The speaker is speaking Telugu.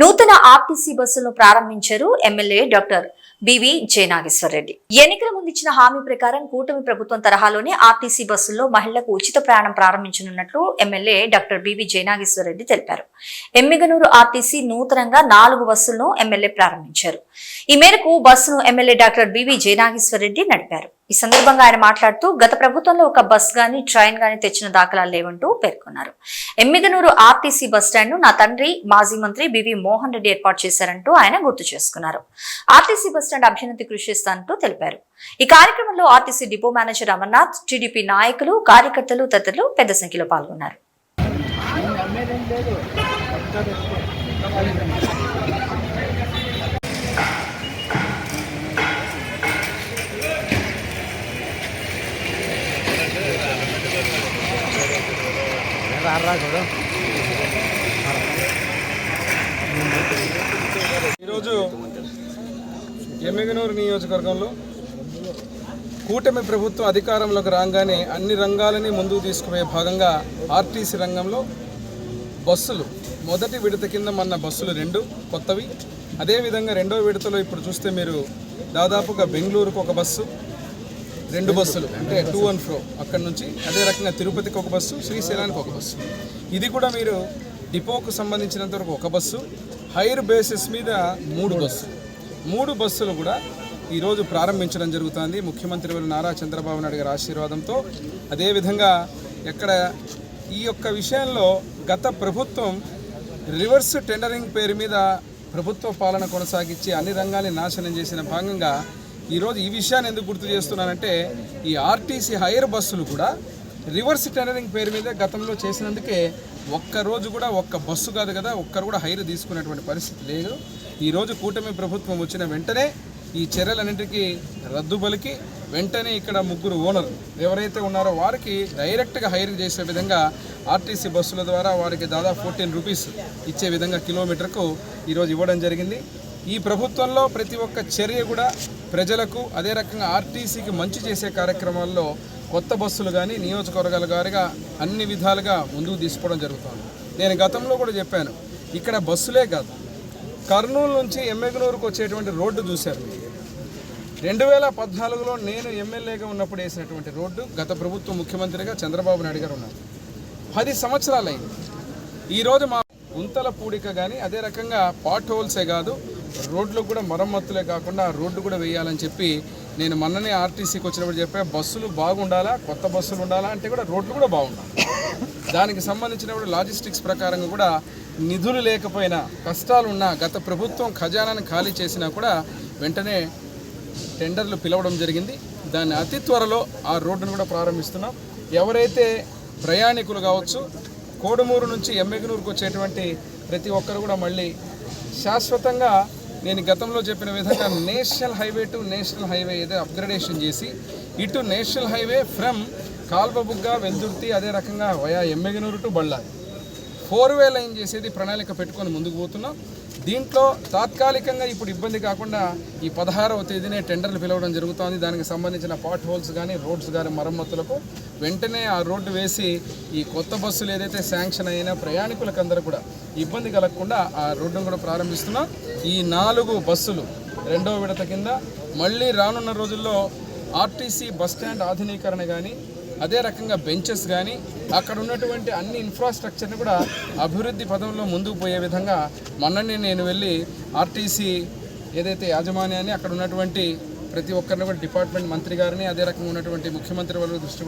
నూతన ఆర్టీసీ బస్సులను ప్రారంభించారు MLA doctor BV Jayanageshwar Reddy ఎన్నికల ముందు ఇచ్చిన హామీ ప్రకారం కూటమి ప్రభుత్వం తరహాలోనే ఆర్టీసీ బస్సుల్లో మహిళలకు ఉచిత ప్రయాణం ప్రారంభించనున్నట్లు MLA doctor BV Jayanageshwar Reddy తెలిపారు. ఎమ్మిగనూరు ఆర్టీసీ నూతనంగా నాలుగు బస్సులను ఎమ్మెల్యే ప్రారంభించారు. ఈ మేరకు బస్సును MLA doctor BV Jayanageshwar Reddy నడిపారు. ఈ సందర్భంగా ఆయన మాట్లాడుతూ గత ప్రభుత్వంలో ఒక బస్ గాని ట్రైన్ గాని తెచ్చిన దాఖలాలు లేవంటూ పేర్కొన్నారు. ఎమ్మిగనూరు ఆర్టీసీ బస్ స్టాండ్ను నా తండ్రి మాజీ మంత్రి బివి మోహన్ రెడ్డి ఏర్పాటు చేశారంటూ ఆయన గుర్తు చేసుకున్నారు. ఆర్టీసీ బస్ స్టాండ్ అభ్యున్నతి కృషి చేస్తానంటూ తెలిపారు. ఈ కార్యక్రమంలో RTC depot manager Amarnath TDP నాయకులు కార్యకర్తలు తదితరులు పెద్ద సంఖ్యలో పాల్గొన్నారు. ఈరోజు ఎమ్మిగనూరు నియోజకవర్గంలో కూటమి ప్రభుత్వం అధికారంలోకి రాగానే అన్ని రంగాలని ముందుకు తీసుకుపోయే భాగంగా ఆర్టీసీ రంగంలో బస్సులు మొదటి విడత కింద మన బస్సులు రెండు కొత్తవి. అదేవిధంగా రెండో విడతలో ఇప్పుడు చూస్తే మీరు దాదాపుగా బెంగళూరుకు ఒక బస్సు రెండు బస్సులు అంటే టూ అండ్ ఫ్రో అక్కడ నుంచి అదే రకంగా తిరుపతికి ఒక బస్సు శ్రీశైలానికి ఒక బస్సు. ఇది కూడా మీరు డిపోకు సంబంధించినంత వరకు ఒక బస్సు హైర్ బేసిస్ మీద మూడు బస్సు మూడు బస్సులు కూడా ఈరోజు ప్రారంభించడం జరుగుతుంది. ముఖ్యమంత్రి వారు నారా చంద్రబాబు నాయుడు గారి ఆశీర్వాదంతో. అదేవిధంగా ఎక్కడ ఈ యొక్క విషయంలో గత ప్రభుత్వం రివర్స్ టెండరింగ్ పేరు మీద ప్రభుత్వ పాలన కొనసాగించి అన్ని రంగాల్ని నాశనం చేసిన భాగంగా ఈరోజు ఈ విషయాన్ని ఎందుకు గుర్తు చేస్తున్నానంటే ఈ ఆర్టీసీ హైర్ బస్సులు కూడా రివర్స్ టెండరింగ్ పేరు మీద గతంలో చేసినందుకే ఒక్క రోజు కూడా ఒక్క బస్సు కాదు కదా ఒక్కరు కూడా హైర్ తీసుకునేటువంటి పరిస్థితి లేదు. ఈరోజు కూటమి ప్రభుత్వం వచ్చిన వెంటనే ఈ చర్యలన్నింటికి రద్దు పలికి వెంటనే ఇక్కడ ముగ్గురు ఓనర్లు ఎవరైతే ఉన్నారో వారికి డైరెక్ట్గా హైర్ చేసే విధంగా ఆర్టీసీ బస్సుల ద్వారా వారికి దాదాపు ఫోర్టీన్ రూపీస్ ఇచ్చే విధంగా కిలోమీటర్కు ఈరోజు ఇవ్వడం జరిగింది. ఈ ప్రభుత్వంలో ప్రతి ఒక్క చర్య కూడా ప్రజలకు అదే రకంగా ఆర్టీసీకి మంచి చేసే కార్యక్రమాల్లో కొత్త బస్సులు కానీ నియోజకవర్గాల గారిగా అన్ని విధాలుగా ముందుకు తీసుకోవడం జరుగుతుంది. నేను గతంలో కూడా చెప్పాను ఇక్కడ బస్సులే కాదు. కర్నూలు నుంచి ఎమ్మెగనూరుకు వచ్చేటువంటి రోడ్డు చూశారు మీరు. రెండు వేల పద్నాలుగులో నేను ఎమ్మెల్యేగా ఉన్నప్పుడు వేసినటువంటి రోడ్డు గత ప్రభుత్వ ముఖ్యమంత్రిగా చంద్రబాబు నాయుడు గారు ఉన్నారు. పది సంవత్సరాలైంది. ఈరోజు మా గుంతల పూడిక కానీ అదే రకంగా పాట్ హోల్సే కాదు రోడ్లు కూడా మరమ్మతులే కాకుండా రోడ్డు కూడా వేయాలని చెప్పి నేను మొన్ననే ఆర్టీసీకి వచ్చినప్పుడు చెప్పా బస్సులు బాగుండాలా? కొత్త బస్సులు ఉండాలా? అంటే కూడా రోడ్లు కూడా బాగుండాలి. దానికి సంబంధించినప్పుడు లాజిస్టిక్స్ ప్రకారంగా కూడా నిధులు లేకపోయినా కష్టాలున్నా గత ప్రభుత్వం ఖజానాను ఖాళీ చేసినా కూడా వెంటనే టెండర్లు పిలవడం జరిగింది. దాన్ని అతి త్వరలో ఆ రోడ్డును కూడా ప్రారంభిస్తున్నాం. ఎవరైతే ప్రయాణికులు కావచ్చు కోడుమూరు నుంచి ఎమ్మెగనూరుకు వచ్చేటువంటి ప్రతి ఒక్కరు కూడా మళ్ళీ శాశ్వతంగా నేను గతంలో చెప్పిన విధంగా national highway to national highway ఏదో అప్గ్రేడేషన్ చేసి ఇటు national highway from Kalvabugga Veldurthi అదే రకంగా via Yemmiganur to Ballari. Four way line చేసేది? ప్రణాళిక పెట్టుకొని ముందుకు పోతున్నాం. దీంట్లో తాత్కాలికంగా ఇప్పుడు ఇబ్బంది కాకుండా ఈ పదహారవ తేదీనే టెండర్లు పిలవడం జరుగుతోంది. దానికి సంబంధించిన పాట్ హోల్స్ కానీ రోడ్స్ కానీ మరమ్మతులకు వెంటనే ఆ రోడ్డు వేసి ఈ కొత్త బస్సులు ఏదైతే శాంక్షన్ అయినా ప్రయాణికులకందరూ కూడా ఇబ్బంది కలగకుండా ఆ రోడ్డును కూడా ప్రారంభిస్తున్నాం. ఈ నాలుగు బస్సులు రెండవ విడత కింద మళ్ళీ రానున్న రోజుల్లో ఆర్టీసీ బస్ స్టాండ్ ఆధునీకరణ కానీ అదే రకంగా బెంచెస్ కానీ అక్కడ ఉన్నటువంటి అన్ని ఇన్ఫ్రాస్ట్రక్చర్ని కూడా అభివృద్ధి పదంలో ముందుకు పోయే విధంగా మొన్ననే నేను వెళ్ళి ఆర్టీసీ ఏదైతే యాజమాన్యాన్ని అక్కడ ఉన్నటువంటి ప్రతి ఒక్కరిని కూడా డిపార్ట్మెంట్ మంత్రి గారిని అదే రకంగా ఉన్నటువంటి ముఖ్యమంత్రి వాళ్ళ దృష్టి